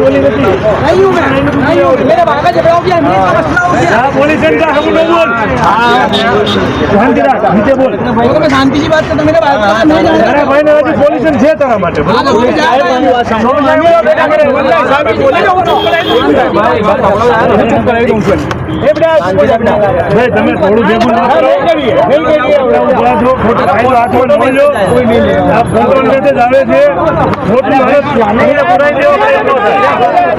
গলি नहीं नहीं हूँ मैं नहीं हूँ मेरे भागा झगड़ा हो गया मेरे का मसला हो गया हाँ पुलिस सेंटर हम लोग बोल શાંતિ રાખ નીચે બોલ भाई को मैं शांति की बात करता मेरे भाई का नहीं जाने અરે ભાઈ ને હજી પોલીસ છે તારા માટે हाँ, तो मैं जा रहा हूँ। ભાઈ તમે થોડું ભેગું ના કરો. ઉભા થો, ખોટું કાયદો હાથમાં ન લો. આ control message આવે છે ખોટી હાલત સ્વામીને પુરાઈ દેવો કાંઈ ન થાય. અરે, એ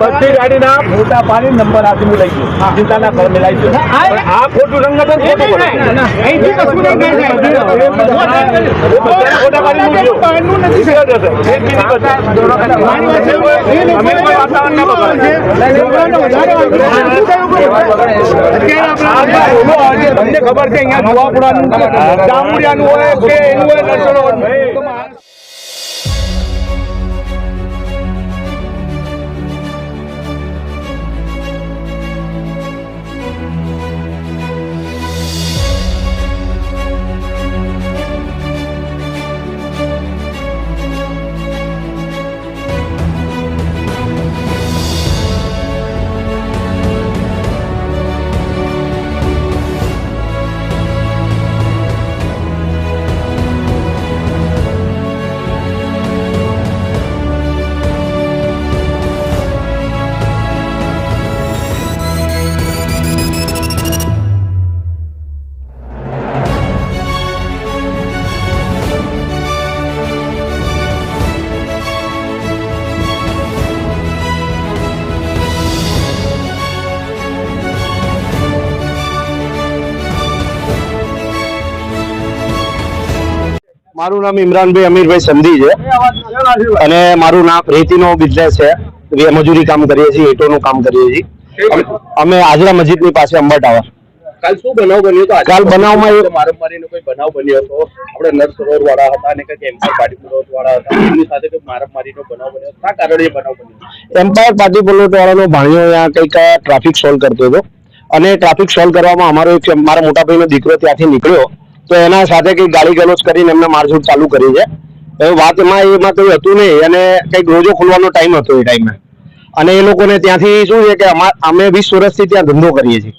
બધી ગાડીના બધી ગાડીના નંબર આપી લઈ ગયો. ચિંતા ના કરો મિલાઈ ગયો આ ખોટું સંગઠન તમને ખબર છે અહીંયા જુવાપુરાનું જામુડિયાનું હોય કે એનું હોય મારું નામ ઇમરાનભાઈ અમીરભાઈ સંધી છે. અને મારું નામ રેતીનો બિઝનેસ છે. મજૂરી કામ કરીએ છીએ ઈંટોનું કામ કરીએ છીએ. અમે- આજરા મસ્જિદની પાસે અંબર ટાવર કાલ શું બનાવ બન્યો હતો કાલ બનાવમાં મારામારીનો કોઈ બનાવ બન્યો હતો આપણે નર્સ સરોવર વાળા હતા અને કંઈક એમ્પાયર પાર્ટી પ્લોટ વાળા હતા એમની સાથે કોઈ મારામારીનો બનાવ બન્યો. શા કારણે બનાવ બન્યો? એમ્પાયર પાર્ટી પ્લોટ વાળાનો ભાણિયો ત્યાં કંઈક ટ્રાફિક સોલ્વ કરતો હતો. અને ટ્રાફિક સોલ્વ કરવામાં અમારો એક મારા મોટા ભાઈનો દીકરો ત્યાંથી નીકળ્યો. તો એના સાથે કંઈક ગાડી ગલોચ કરીને એમને મારઝૂડ ચાલુ કરી છે. હવે વાત એમાં એમાં કંઈ હતું નહીં અને કંઈક રોજો ખોલવાનો ટાઈમ હતો એ ટાઈમે. અને એ લોકોને ત્યાંથી શું છે કે અમા- વીસ વર્ષથી ત્યાં ધંધો કરીએ છીએ.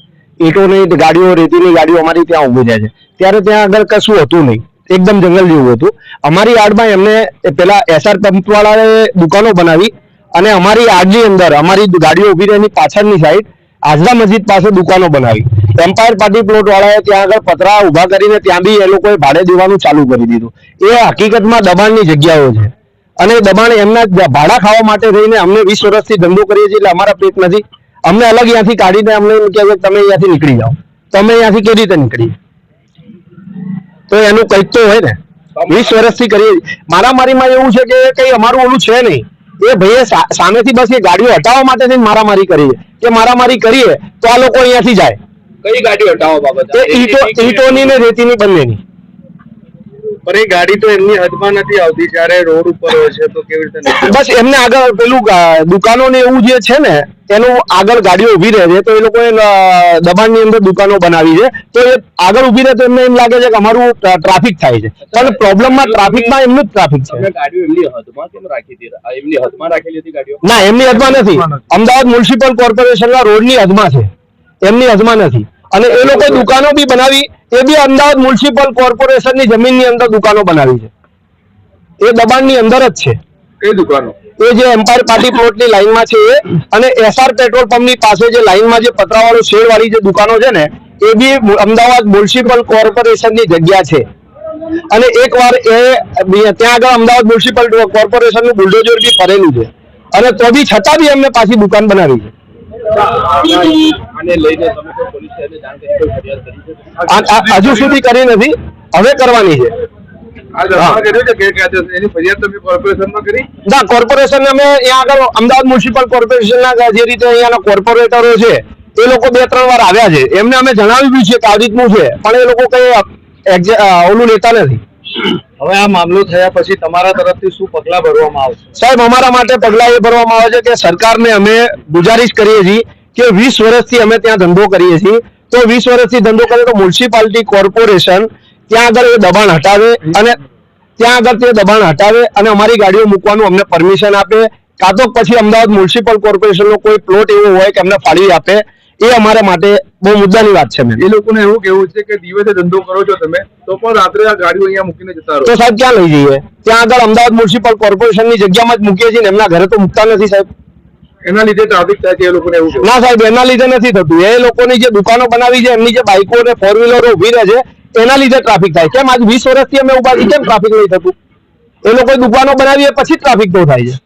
ઈંટોની ગાડીઓ, રેતીની ગાડીઓ અમારી ત્યાં ઊભી જાય છે. ત્યારે ત્યાં આગળ કશું હતું નહીં. એકદમ જંગલ જેવું હતું. અમારી યાર્ડમાં એમને પેલા એસઆર પંપ વાળાએ દુકાનો બનાવી અને અમારી યાર્ડની અંદર, અમારી ગાડીઓ ઊભી રહી એની પાછળની સાઈડ આજરા મસ્જિદ પાસે દુકાનો બનાવી. એમ્પાયર પાર્ટી પ્લોટ વાળાએ ત્યાં આગળ પતરા ઊભા કરીને ત્યાં બી એ લોકોએ ભાડે દેવાનું ચાલુ કરી દીધું. એ હકીકતમાં દબાણની જગ્યાઓ છે. અને દબાણ એમના ભાડા ખાવા માટે રહીને અમને વીસ વર્ષથી ધંધો કરીએ છીએ એટલે અમારા પેટ નથી. અમને અલગ અહીંયાથી કાઢીને અમને એમ કહે છે તમે અહીંયાથી નીકળી જાઓ. તમે અહીંયાથી કેવી રીતે નીકળી તો એનું કંઈક તો હોય ને. વીસ વર્ષથી કરીએ મારામારીમાં એવું છે કે કઈ અમારું ઓલું છે નહીં. એ ભાઈએ સામેથી બસ એ ગાડીઓ હટાવવા માટે થઈને મારામારી કરી કે મારામારી કરીએ તો આ લોકો અહીંયાથી જાય. કઈ ગાડી હટાવો બાબત? ઈટો ઈટોની ને રેતીની બંનેની. પણ એ ગાડી તો એમની હદમાં નથી આવતી જ્યારે રોડ ઉપર હોય છે તો કેવી રીતે બસ એમને આગળ પેલું દુકાનો ને એવું જે છે ને એનું આગળ ગાડીઓ ઊભી રહે છે તો એ લોકોએ દબાણની અંદર દુકાનો બનાવી છે. તો એ આગળ ઊભી રહે તો એમને એમ લાગે છે કે અમારું ટ્રાફિક થાય છે. પણ પ્રોબ્લેમમાં ટ્રાફિકમાં એમનું જ ટ્રાફિક છે. ગાડીઓ એમની હદમાં કેમ રાખી હતી? એમની હદમાં રાખેલી હતી ગાડીઓ? ના એમની હદમાં નથી. અમદાવાદ મ્યુનિસિપલ કોર્પોરેશનના રોડની હદમાં છે. એમની હદમાં નથી અને એ લોકો દુકાનો બી બનાવી. એ બી અમદાવાદ મ્યુનિસિપલ કોર્પોરેશનની જમીનની અંદર દુકાનો બનાવી છે. એ દબાણની અંદર જ છે. એ દુકાનો? એ જે એમ્પાયર પાર્ટી પ્લોટની લાઈનમાં છે એ. અને એસઆર પેટ્રોલ પંપની પાસે જે લાઈનમાં જે પતરાવાળું શેડ વાળી જે દુકાનો છે ને એ બી અમદાવાદ મ્યુનિસિપલ કોર્પોરેશનની જગ્યા છે. અને એકવાર એ ત્યાં આગળ અમદાવાદ મ્યુનિસિપલ કોર્પોરેશનનું બુલડોઝર બી ફરેલું છે. અને તો બી છતાં બી એમને પાછી દુકાન બનાવી છે. હજુ સુધી કરી નથી. હવે કરવાની છે. આ જમા કર્યો છે ગેરકાયદેસર એની ફરિયાદ તમે કોર્પોરેશનમાં કરી? ના કોર્પોરેશન અમે અહીંયા આગળ અમદાવાદ મ્યુનિસિપલ કોર્પોરેશનના જે રીતે અહીંયાના કોર્પોરેટરો છે એ લોકો બે ત્રણ વાર આવ્યા છે. એમને અમે જણાવ્યું બી છે કે આ રીતનું છે પણ એ લોકો કઈ ઓલું લેતા નથી. હવે આ મામલો થયા પછી તમારા તરફથી શું પગલા ભરવામાં આવશે? સાહેબ, અમારા માટે પગલા એ ભરવામાં આવે છે કે સરકારને અમે ગુજારિશ કરીએ છીએ કે વીસ વર્ષથી અમે ત્યાં ધંધો કરીએ છીએ. તો વીસ વર્ષથી ધંધો કરે તો મ્યુનિસિપાલિટી કોર્પોરેશન ત્યાં આગળ એ દબાણ હટાવે અને ત્યાં આગળ તે દબાણ હટાવે અને અમારી ગાડીઓ મૂકવાનું અમને પરમિશન આપે. કાં તો પછી અમદાવાદ મ્યુનિસિપલ કોર્પોરેશનનો કોઈ પ્લોટ એવો હોય કે અમને ફાળવી આપે. એ અમારા માટે બહુ મુદ્દાની વાત છે મેમ. એ લોકોને એવું કેવું છે કે દિવસે ધંધો કરો છો તમે તો પણ રાત્રે આ ગાડીઓ અહીંયા મૂકીને જતા રહો. તો સાહેબ ક્યાં લઈ જઈએ? ત્યાં આગળ અમદાવાદ મ્યુનિસિપલ કોર્પોરેશનની જગ્યામાં જ મૂકીએ છીએ ને એમના ઘરે તો મૂકતા નથી સાહેબ. એના લીધે ટ્રાફિક થાય છે એ લોકોને એવું ના સાહેબ એના લીધે નથી થતું. એ લોકોની જે દુકાનો બનાવી છે એમની જે બાઇકો અને ફોર વ્હીલરો ઊભી રહે છે એના લીધે ટ્રાફિક થાય. કેમ? આજ વીસ વર્ષથી અમે ઊભા છીએ કેમ ટ્રાફિક નહીં થતું? એ લોકો દુકાનો બનાવીએ પછી ટ્રાફિક તો થાય છે.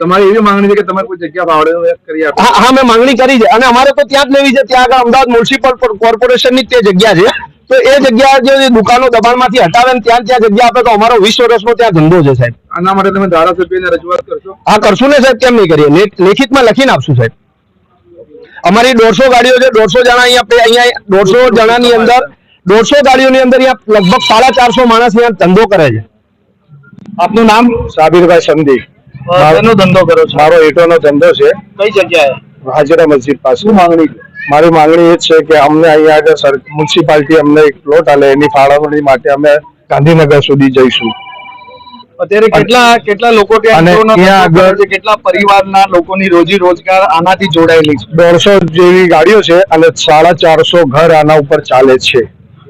તમારી એવી માંગણી છે કે તમે કોઈ જગ્યા ભાડે કરી આપો. હા હા મેં માંગણી કરી છે. અને અમારે તો ત્યાં જ લેવી છે. ત્યાં આગળ અમદાવાદ મ્યુનિસિપલ કોર્પોરેશનની જ તે જગ્યા છે. તો એ જગ્યા જે દુકાનો દબાણમાંથી હટાવે ને ત્યાં ત્યાં જગ્યા આપે તો અમારો વીસ વર્ષનો ત્યાં ધંધો છે સાહેબ. આના માટે તમે ધારાસભ્યને રજૂઆત કરશો? હા કરશું ને સાહેબ. કેમ નહીં કરીએ? લેખિતમાં લખીને આપશું સાહેબ. અમારી દોઢસો ગાડીઓ છે. દોઢસો જણા અહીંયા અહીંયા દોઢસો જણાની અંદર દોઢસો ગાડીઓની અંદર અહીંયા લગભગ સાડા ચારસો માણસ અહીંયા ધંધો કરે છે. આપનું નામ? સાબિરભાઈ સંધી શેનો ધંધો કરો છો? મારો ઈટોનો ધંધો છે. કઈ જગ્યાએ? હાજરા મસ્જિદ પાસે. માંગણી મારી માંગણી એ છે કે અમને અહીંયા આગળ સર મ્યુનિસિપાલિટી અમને એક પ્લોટ આલે એની ફાળવણી માટે અમે ગાંધીનગર સુધી જઈશું. અત્યારે કેટલા કેટલા લોકો કેટલા પરિવારના લોકોની રોજી રોજગાર આનાથી જોડાયેલી છે? દોઢસો જેવી ગાડીઓ છે અને સાડા ચારસો ઘર આના ઉપર ચાલે છે.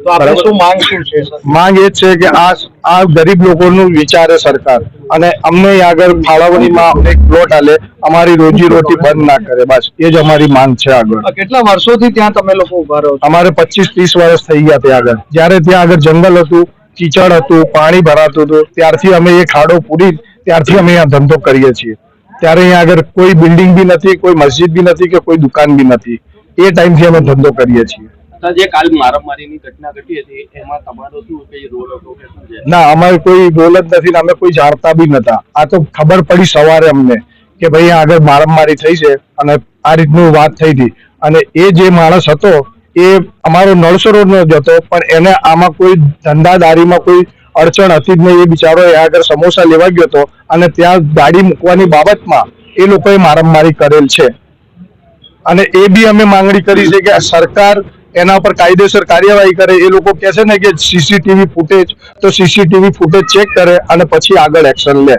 તો આપણે શું માંગ શું છે? માંગ એ છે કે આ આ ગરીબ લોકોનું વિચારે સરકાર. અને અમને આગળ ફાળવણીમાં એક પ્લોટ આલે અમારી રોજી રોટી બંધ ના કરે બસ. એ જ અમારી માંગ છે આગળ. કેટલા વર્ષોથી ત્યાં તમે લોકો ઊભા રહો અમારે પચીસ ત્રીસ વર્ષ થઈ ગયા ત્યાં આગળ. જ્યારે ત્યાં આગળ જંગલ હતું કીચડ હતું પાણી ભરાતું હતું ત્યારથી અમે એ ખાડો પૂરી ત્યારથી અમે અહીંયા ધંધો કરીએ છીએ. ત્યારે અહીંયા આગળ કોઈ બિલ્ડિંગ બી નથી કોઈ મસ્જિદ બી નથી કે કોઈ દુકાન બી નથી. એ ટાઈમથી અમે ધંધો કરીએ છીએ. સર જે કાલ મારામારીની ઘટના ઘટી હતી, એમાં તમારો શું કઈ રોલ હતો કે ના, અમારે કોઈ રોલ જ નથી અમે કોઈ જાણતા બી નતા. આ તો ખબર પડી સવારે અમને કે ભાઈ આગળ મારામારી થઈ છે અને આ રીતનું વાત થઈ હતી. અને એ જે માણસ હતો, એ અમારો નળસરોનો જ હતો, પણ એને આમાં કોઈ ધંધાદારીમાં કોઈ અડચણ હતી જ નહીં. એ બિચારો એ આગળ સમોસા લેવા ગયો હતો અને ત્યાં ગાડી મૂકવાની બાબતમાં એ લોકોએ મારામારી કરેલ છે. અને એ બી અમે માંગણી કરી છે કે સરકાર એના પર કાયદેસર કાર્યવાહી કરે. એ લોકો કહે છે ને કે C C T V footage તો C C T V footage check કરે અને પછી આગળ એક્શન લે.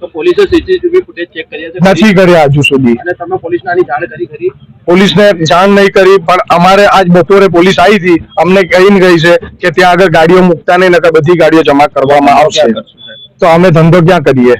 તો પોલીસે સીસીટીવી ફૂટેજ ચેક કર્યા છે? નથી કર્યા હજુ સુધી. અને તમે પોલીસને આની જાણ કરી ખરી? પોલીસને જાણ નહીં કરી પણ અમારે આજ બપોરે પોલીસ આવી હતી. અમને કહીને ગઈ છે કે ત્યાં આગળ ગાડીઓ મૂકતા નહીં નકર બધી ગાડીઓ જમા કરવામાં આવશે. તો અમે ધંધો ક્યાં કરીએ?